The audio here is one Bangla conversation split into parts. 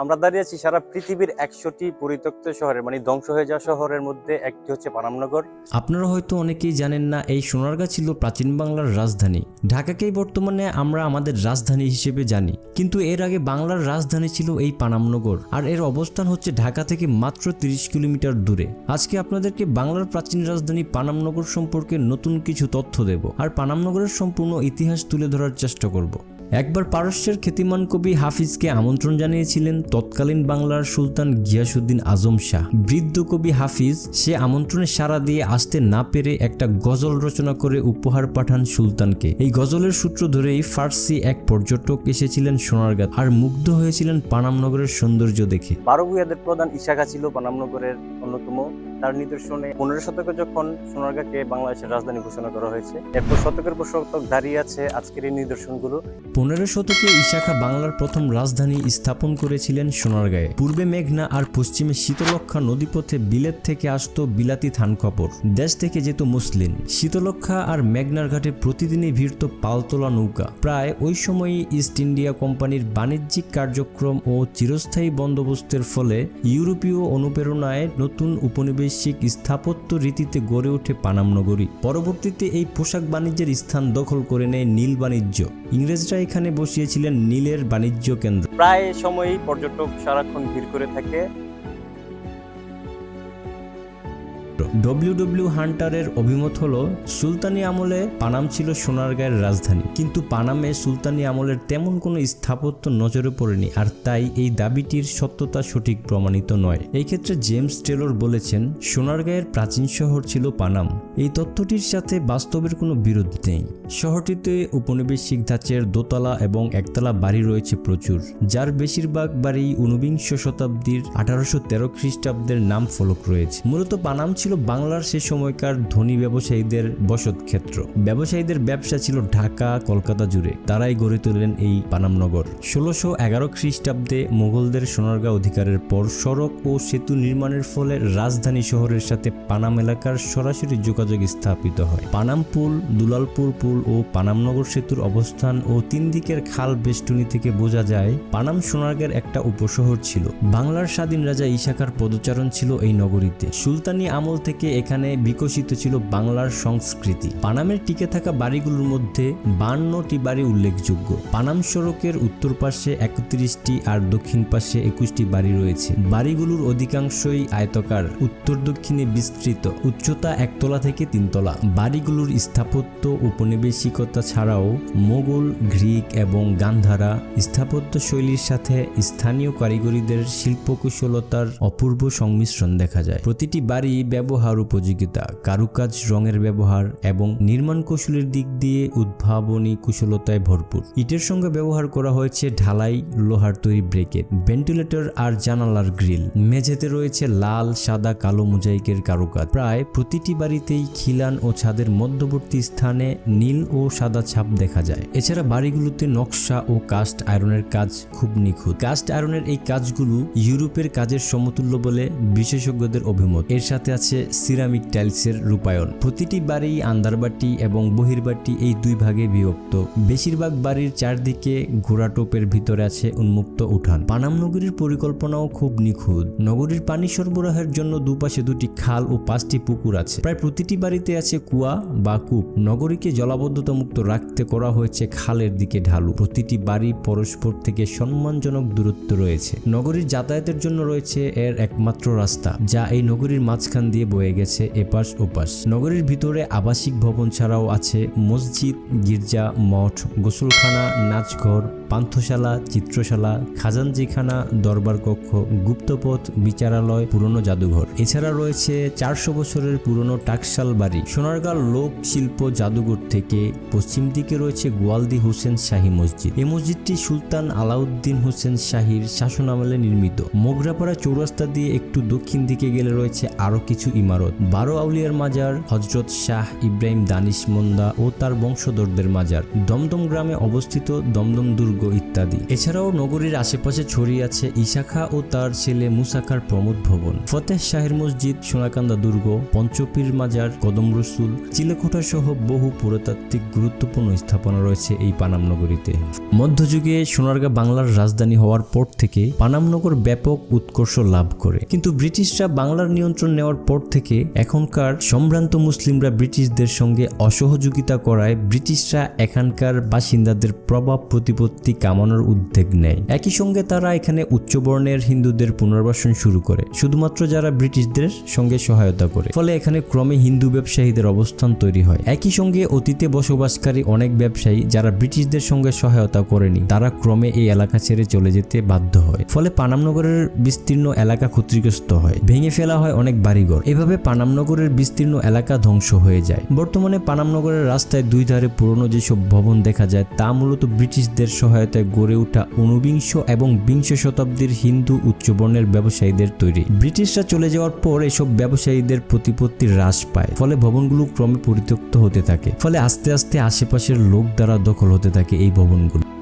আমরা দাঁড়িয়ে আছি সারা পৃথিবীর একশোটি পরিত্যক্ত শহরের মানে ধ্বংস হয়ে যাওয়া শহরের মধ্যে একটি হচ্ছে পানামনগর। আপনারা হয়তো অনেকেই জানেন না, এই সোনারগাঁ ছিল প্রাচীন বাংলার রাজধানী। ঢাকাকেই বর্তমানে আমরা আমাদের রাজধানী হিসেবে জানি। কিন্তু এর আগে বাংলার রাজধানী ছিল এই পানামনগর। আর এর অবস্থান হচ্ছে ঢাকা থেকে মাত্র তিরিশ কিলোমিটার দূরে। আজকে আপনাদেরকে বাংলার প্রাচীন রাজধানী পানামনগর সম্পর্কে নতুন কিছু তথ্য দেব। আর পানামনগরের সম্পূর্ণ ইতিহাস তুলে ধরার চেষ্টা করব। একবার পারস্যের খ্যাতিমান কবি হাফিজকে আমন্ত্রণ জানিয়েছিলেন তৎকালীন বাংলার সুলতান গিয়াসুদ্দিন আজম শাহ। বৃদ্ধ কবি হাফিজ সে আমন্ত্রণে সাড়া দিয়ে আসতে না পেরে একটা গজল রচনা করে উপহার পাঠান সুলতানকে। এই গজলের সূত্র ধরেই ফার্সি এক পর্যটক এসেছিলেন সোনারগাঁ আর মুগ্ধ হয়েছিলেন পানামনগরের সৌন্দর্য দেখে। বারো ভূঁইয়াদের প্রধান ইশাখা ছিল পানামনগরের অন্যতম। তার নিদর্শনে পনেরো শতকে যখন সোনারগাঁকে বাংলাদেশের রাজধানী ঘোষণা করা হয়েছে, এরপর শতকের পর শতক দাঁড়িয়ে আছে আজকের এই নিদর্শনগুলো। পনেরো শতকে ইশাখা বাংলার প্রথম রাজধানী স্থাপন করেছিলেন সোনারগাঁয়ে। পূর্বে মেঘনা আর পশ্চিমে শীতলক্ষা নদীপথে বিলেত থেকে আসতো বিলাতি থান কাপড় দেশ থেকে যেত মুসলিম। শীতলক্ষা আর মেঘনার ঘাটে প্রতিদিনই ভিড়ত পালতোলা নৌকা। প্রায় ওই সময়ই ইস্ট ইন্ডিয়া কোম্পানির বাণিজ্যিক কার্যক্রম ও চিরস্থায়ী বন্দোবস্তের ফলে ইউরোপীয় অনুপ্রেরণায় নতুন উপনিবেশিক স্থাপত্য রীতিতে গড়ে ওঠে পানাম নগরী। পরবর্তীতে এই পোশাক বাণিজ্যের স্থান দখল করে নেয় নীল বাণিজ্য। ইংরেজরা এখানে বসিয়েছিলেন নীলের বাণিজ্য কেন্দ্র। প্রায় সময়ই পর্যটক সারাক্ষণ ভিড় করে থাকে। ডব্লিউ ডব্লিউ হান্টারের অভিমত হলো, সুলতানি আমলে পানাম ছিল সোনারগাঁয়ের রাজধানী। কিন্তু পানামে সুলতানি আমলের তেমন কোনো স্থাপত্য নজরে পড়েনি, আর তাই এই দাবিটির সত্যতা সঠিক প্রমাণিত নয়। এই ক্ষেত্রে জেমস টেলর বলেছেন সোনারগাঁয়ের প্রাচীন শহর ছিল পানাম। এই তথ্যটির সাথে বাস্তবের কোনো বিরোধ নেই। শহরটিতে উপনিবেশিক ধাঁচের দোতলা এবং একতলা বাড়ি রয়েছে প্রচুর, যার বেশিরভাগ বাড়ি ঊনবিংশ শতাব্দীর আঠারোশো তেরো খ্রিস্টাব্দের নাম ফলক রয়েছে। মূলত পানাম ছিল বাংলার সে সময়কার ধনী ব্যবসায়ীদের বসত ক্ষেত্র। ব্যবসায়ীদের ব্যবসা ছিল ঢাকা, কলকাতা জুড়ে। তারাই গড়ে তোলেন এই পানামনগর ষোলোশো এগারো খ্রিস্টাব্দে মোগলদের সোনারগাঁও অধিকারের পর সড়ক ও সেতু নির্মাণের ফলে রাজধানী শহরের সাথে পানাম এলাকার সরাসরি যোগাযোগ স্থাপিত হয়। পানাম পুল, দুলালপুর পুল ও পানামনগর সেতুর অবস্থান ও তিন দিকের খাল বেষ্টনী থেকে বোঝা যায়, পানাম সোনারগাঁয়ের একটা উপশহর ছিল। বাংলার স্বাধীন রাজা ইশাখার পদচারণ ছিল এই নগরীতে। সুলতানি আমল থেকে এখানে বিকশিত ছিল বাংলার সংস্কৃতি। পানামের টিকে থাকা বাড়িগুলোর মধ্যে বান্নটি বাড়ি উল্লেখযোগ্য। পানাম সড়কের উত্তর পাশে একত্রিশটি আর দক্ষিণ পাশে একুশটি বাড়ি রয়েছে। বাড়িগুলোর অধিকাংশই আয়তকার, উত্তর দক্ষিণে বিস্তৃত, উচ্চতা একতলা থেকে তিনতলা। বাড়িগুলোর স্থাপত্য উপনিবেশিকতা ছাড়াও মোগল, গ্রিক এবং গান্ধারা স্থাপত্য শৈলীর সাথে স্থানীয় কারিগরিদের শিল্পকুশলতার অপূর্ব সংমিশ্রণ দেখা যায়। প্রতিটি বাড়ি ব্যবহার উপযোগিতা, কারুকাজ, রঙের ব্যবহার এবং নির্মাণ কৌশলের দিক দিয়ে উদ্ভাবনী কুশলতায় ভরপুর। ইটের সঙ্গে ব্যবহার করা হয়েছে ঢালাই লোহার তৈরি ব্রেকেট, ভেন্টিলেটর আর জানালার গ্রিল। মেঝেতে রয়েছে লাল, সাদা, কালো মোজাইকের কারুকাজ। প্রায় প্রতিটি বাড়িতেই খিলান ও ছাদের মধ্যবর্তী স্থানে নীল ও সাদা ছাপ দেখা যায়। এছাড়া বাড়িগুলোতে নকশা ও কাস্ট আয়রনের কাজ খুব নিখুঁত। কাস্ট আয়রনের এই কাজগুলো ইউরোপের কাজের সমতুল্য বলে বিশেষজ্ঞদের অভিমত। এর সাথে আছে সিরামিক টাইলসের রূপায়ণ। প্রতিটি বাড়ি আন্দারবাটি এবং বহির্বাটি এই দুই ভাগে বিভক্ত। বেশিরভাগ বাড়ির চারদিকে ঘোড়াটোপের ভিতরে আছে উন্মুক্ত উঠান। পানাম নগরীর পরিকল্পনাও খুব নিখুঁত। নগরীর পানি সরবরাহের জন্য দুপাশে দুটি খাল ও পাঁচটি পুকুর আছে। প্রায় প্রতিটি বাড়িতে আছে কুয়া বা কূপ। নগরীকে জলাবদ্ধতা মুক্ত রাখতে করা হয়েছে খালের দিকে ঢালু। প্রতিটি বাড়ি পরস্পর থেকে সম্মানজনক দূরত্ব রয়েছে। নগরীর যাতায়াতের জন্য রয়েছে এর একমাত্র রাস্তা, যা এই নগরীর মাঝখান দিয়ে বয়ে গেছে এপাশ ওপাশ। নগরীর ভিতরে আবাসিক ভবন ছাড়াও আছে মসজিদ, গির্জা, মঠ, গোসলখানা, নাচঘর, পান্থশালা, চিত্রশালা, খাজানজিখানা, দরবার কক্ষ, গুপ্তপথ, বিচারালয়, পুরনো জাদুঘর। এছাড়া রয়েছে চারশো বছরের পুরনো টাকশাল বাড়ি। সোনারগাঁ লোক শিল্প জাদুঘর থেকে পশ্চিম দিকে রয়েছে গোয়ালদি হোসেন শাহী মসজিদ। এই মসজিদটি সুলতান আলাউদ্দিন হোসেন শাহীর শাসনামলে নির্মিত। মোগরাপাড়া চৌরাস্তা দিয়ে একটু দক্ষিণ দিকে গেলে রয়েছে আরও কিছু ইমারত, বারো আউলিয়ার মাজার হজরত শাহ ইব্রাহিম দানিশ মন্দা ও তার বংশধরদের মাজার, দমদম গ্রামে অবস্থিত দমদম দুর্গ ইত্যাদি। এছাড়াও নগরীর আশেপাশে ছড়িয়ে আছে ইশাখা ও তার ছেলে মুসাখার প্রমোদ ভবন। ফতেহ শাহের মসজিদ, সোনাকান্দা দুর্গ, পঞ্চপীর মাজার, কদম রসুল, চিলেকোঠা সহ বহু পুরাতাত্ত্বিক গুরুত্বপূর্ণ স্থাপনা রয়েছে এই পানাম নগরীতে। মধ্যযুগে সোনারগাঁ বাংলার রাজধানী হওয়ার পর থেকে পানামনগর ব্যাপক উৎকর্ষ লাভ করে। কিন্তু ব্রিটিশরা বাংলার নিয়ন্ত্রণ নেওয়ার পর থেকে এখনকার সম্ভ্রান্ত মুসলিমরা ব্রিটিশদের সঙ্গে অসহযোগিতা করায় ব্রিটিশরা এখানকার বাসিন্দাদের প্রভাব প্রতিপত্তি কামানোর উদ্যোগ নেয়। একই সঙ্গে তারা এখানে উচ্চবর্ণের হিন্দুদের পুনর্বাসন শুরু করে, শুধুমাত্র যারা ব্রিটিশদের সঙ্গে সহায়তা করে। ফলে এখানে ক্রমে হিন্দু ব্যবসায়ীদের অবস্থান তৈরি হয়। একই সঙ্গে অতীতে বসবাসকারী অনেক ব্যবসায়ী যারা ব্রিটিশদের সঙ্গে সহায়তা করেনি, তারা ক্রমে এই এলাকা ছেড়ে চলে যেতে বাধ্য হয়। ফলে পানামনগরের বিস্তীর্ণ এলাকা ক্ষতিগ্রস্ত হয়। ভেঙে ফেলা হয় অনেক বাড়িঘর। এভাবে পানামনগরের বিস্তীর্ণ এলাকা ধ্বংস হয়ে যায়। বর্তমানে পানামনগরের রাস্তায় দুই ধারে পুরনো যেসব ভবন দেখা যায়, তা মূলত ব্রিটিশদের সহায়তায় গড়ে ওঠা ঊনবিংশ এবং বিংশ শতাব্দীর হিন্দু উচ্চবর্ণের ব্যবসায়ীদের তৈরি। ব্রিটিশরা চলে যাওয়ার পর এসব ব্যবসায়ীদের প্রতিপত্তি হ্রাস পায়, ফলে ভবনগুলো ক্রমে পরিত্যক্ত হতে থাকে, ফলে আস্তে আস্তে আশেপাশের লোক দ্বারা দখল হতে থাকে এই ভবনগুলো।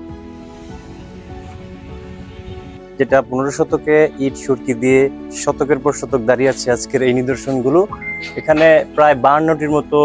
যেটা পনেরো শতকে ইট সুরকি দিয়ে শতকের পর শতক দাঁড়িয়ে আছে আজকের এই নিদর্শনগুলো। এখানে প্রায় বান্নটির মতো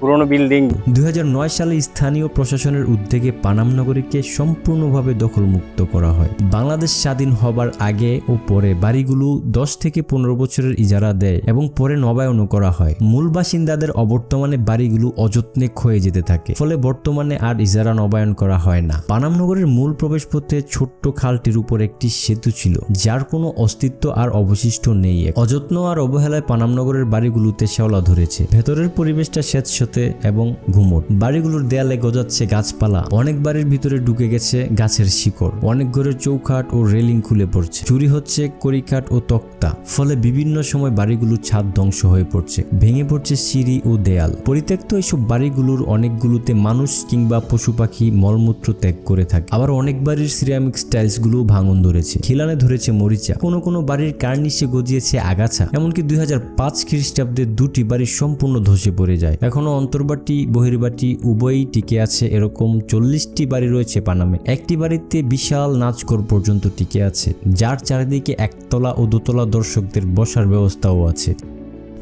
পুরনো বিল্ডিং। দুই হাজার নয় সালে স্থানীয় প্রশাসনের উদ্যোগে পানাম নগরীকে সম্পূর্ণভাবে দখলমুক্ত করা হয়। বাংলাদেশ স্বাধীন হবার আগে ও পরে বাড়িগুলো দশ থেকে পনেরো বছরের ইজারা দেয় এবং পরে নবায়নও করা হয়। মূল বাসিন্দাদের অবর্তমানে বাড়িগুলো অযত্নে ক্ষয়ে যেতে থাকে, ফলে বর্তমানে আর ইজারা নবায়ন করা হয় না। পানাম নগরের মূল প্রবেশপথে ছোট্ট খালটির উপর একটি সেতু ছিল, যার কোনো অস্তিত্ব আর অবশিষ্ট নেই। অযত্ন আর অবহেলায় পানামনগরের বাড়িগুলোতে শেওলা ধরেছে। ভেতরের পরিবেশটা স্যাঁতসেতে এবং ঘুমট। বাড়িগুলোর দেয়ালে গজাচ্ছে গাছপালা। অনেক বাড়ির ভিতরে ঢুকে গেছে গাছের শিকড়। অনেক ঘরের চৌখাট ও রেলিং খুলে পড়ছে। চুরি হচ্ছে করিকাট ও তক্তা। ফলে বিভিন্ন সময় বাড়িগুলোর ছাদ ধ্বংস হয়ে পড়ছে। ভেঙে পড়ছে সিঁড়ি ও দেয়াল। পরিত্যক্ত এইসব বাড়িগুলোর অনেকগুলোতে মানুষ কিংবা পশু পাখি মলমূত্র ত্যাগ করে থাকে। আবার অনেক বাড়ির সিরামিক স্টাইলসগুলো ভাঙন ধরেছে। খিলানে ধরেছে মরিচা। কোনো কোনো বাড়ির কার্নিশে গজিয়েছে আগাছা। এমনকি দুই হাজার পাঁচ খ্রিস্টাব্দে দুটি বাড়ি সম্পূর্ণ ধসে পড়ে যায়। এখনও অন্তর্বাটি, বহির্বাটি উভয়ই টিকে আছে এরকম চল্লিশটি বাড়ি রয়েছে পানামে। একটি বাড়িতে বিশাল নাচঘর পর্যন্ত টিকে আছে, যার চারিদিকে একতলা ও দোতলা দর্শকদের বসার ব্যবস্থাও আছে।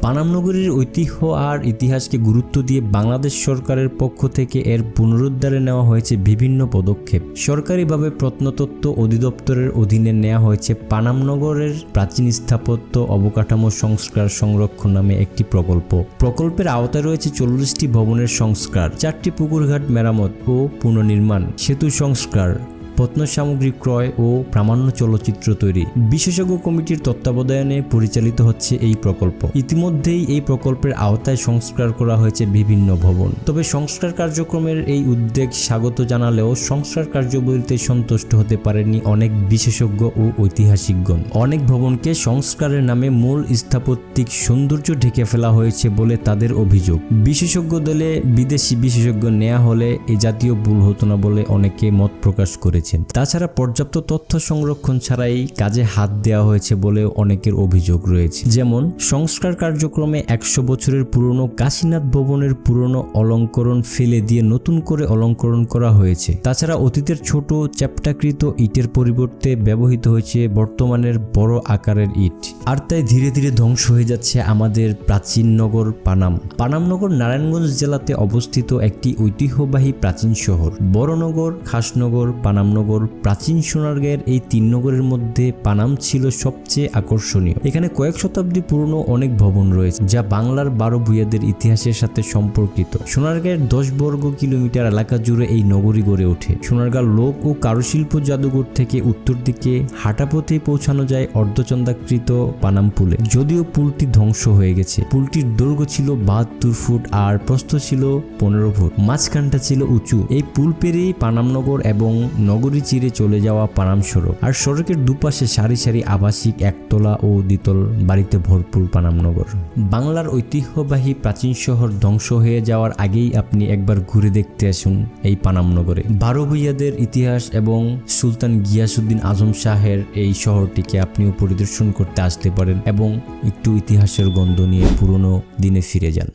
পানাম নগরীর ঐতিহ্য আর ইতিহাসকে গুরুত্ব দিয়ে বাংলাদেশ সরকারের পক্ষ থেকে এর পুনরুদ্ধারে নেওয়া হয়েছে বিভিন্ন পদক্ষেপ। সরকারিভাবে প্রত্নতত্ত্ব অধিদপ্তরের অধীনে নেওয়া হয়েছে পানামনগরের প্রাচীন স্থাপত্য অবকাঠামো সংস্কার সংরক্ষণ নামে একটি প্রকল্প। প্রকল্পের আওতায় রয়েছে চল্লিশটি ভবনের সংস্কার, চারটি পুকুরঘাট মেরামত ও পুনর্নির্মাণ, সেতু সংস্কার প্রত্ন সামগ্রী ক্রয় ও প্রামাণ্য চলচ্চিত্র তৈরি। বিশেষজ্ঞ কমিটির তত্ত্বাবধানে পরিচালিত হচ্ছে এই প্রকল্প। ইতিমধ্যেই এই প্রকল্পের আওতায় সংস্কার করা হয়েছে বিভিন্ন ভবন। তবে সংস্কার কার্যক্রমের এই উদ্যোগ স্বাগত জানালেও সংস্কার কার্যবলিতে সন্তুষ্ট হতে পারেনি অনেক বিশেষজ্ঞ ও ঐতিহাসিকগণ। অনেক ভবনকে সংস্কারের নামে মূল স্থাপত্যিক সৌন্দর্য ঢেকে ফেলা হয়েছে বলে তাদের অভিযোগ। বিশেষজ্ঞ দলে বিদেশি বিশেষজ্ঞ নেওয়া হলে এ জাতীয় ভুল হতো না বলে অনেকে মত প্রকাশ করেছেন তাছাড়া পর্যাপ্ত তথ্য সংরক্ষণ ছাড়াই কাজে হাত দেওয়া হয়েছে বলে অনেকের অভিযোগ রয়েছে। যেমন, সংস্কার কার্যক্রমে একশো বছরের পুরনো কাশীনাথ ভবনের পুরনো অলঙ্করণ ফেলে দিয়ে নতুন করে অলঙ্করণ করা হয়েছে। তাছাড়া অতীতের ছোট চ্যাপ্টাকৃত ইটের পরিবর্তে ব্যবহৃত হয়েছে বর্তমানের বড় আকারের ইট। আর তাই ধীরে ধীরে ধ্বংস হয়ে যাচ্ছে আমাদের প্রাচীন নগর পানাম। পানামনগর নারায়ণগঞ্জ জেলাতে অবস্থিত একটি ঐতিহ্যবাহী প্রাচীন শহর। বড়নগর, খাসনগর পানামনগর প্রাচীন সোনারগাঁয়ের এই তিন নগরের মধ্যে পানাম ছিল সবচেয়ে আকর্ষণীয়। এখানে কয়েক শতাব্দী পুরনো অনেক ভবন রয়েছে, যা বাংলার বারো ভূয়াদের ইতিহাসের সাথে সম্পর্কিত। সোনারগাঁয়ের দশ বর্গ কিলোমিটার এলাকা জুড়ে এই নগরী গড়ে ওঠে। সোনারগাঁ লোক ও কারুশিল্প জাদুঘর থেকে উত্তর দিকে হাঁটাপথে পৌঁছানো যায় অর্ধচন্দ্রাকৃত পানাম পুলে। যদিও পুলটি ধ্বংস হয়ে গেছে, পুলটির দৈর্ঘ্য ছিল বাহাত্তর ফুট আর প্রস্থ ছিল পনেরো ফুট। মাঝখানটা ছিল উঁচু। এই পুল পেরেই পানামনগর এবং নগর নগরী চিরে চলে যাওয়া পানাম সড়ক আর সড়কের দুপাশে সারি সারি আবাসিক একতলা ও দ্বিতল বাড়িতে ভরপুর পানামনগর। বাংলার ঐতিহ্যবাহী প্রাচীন শহর ধ্বংস হয়ে যাওয়ার আগেই আপনি একবার ঘুরে দেখতে আসুন এই পানামনগরে। বারো ভুইয়াদের ইতিহাস এবং সুলতান গিয়াসুদ্দিন আজম শাহের এই শহরটিকে আপনিও পরিদর্শন করতে আসতে পারেন এবং একটু ইতিহাসের গন্ধ নিয়ে পুরনো দিনে ফিরে যান।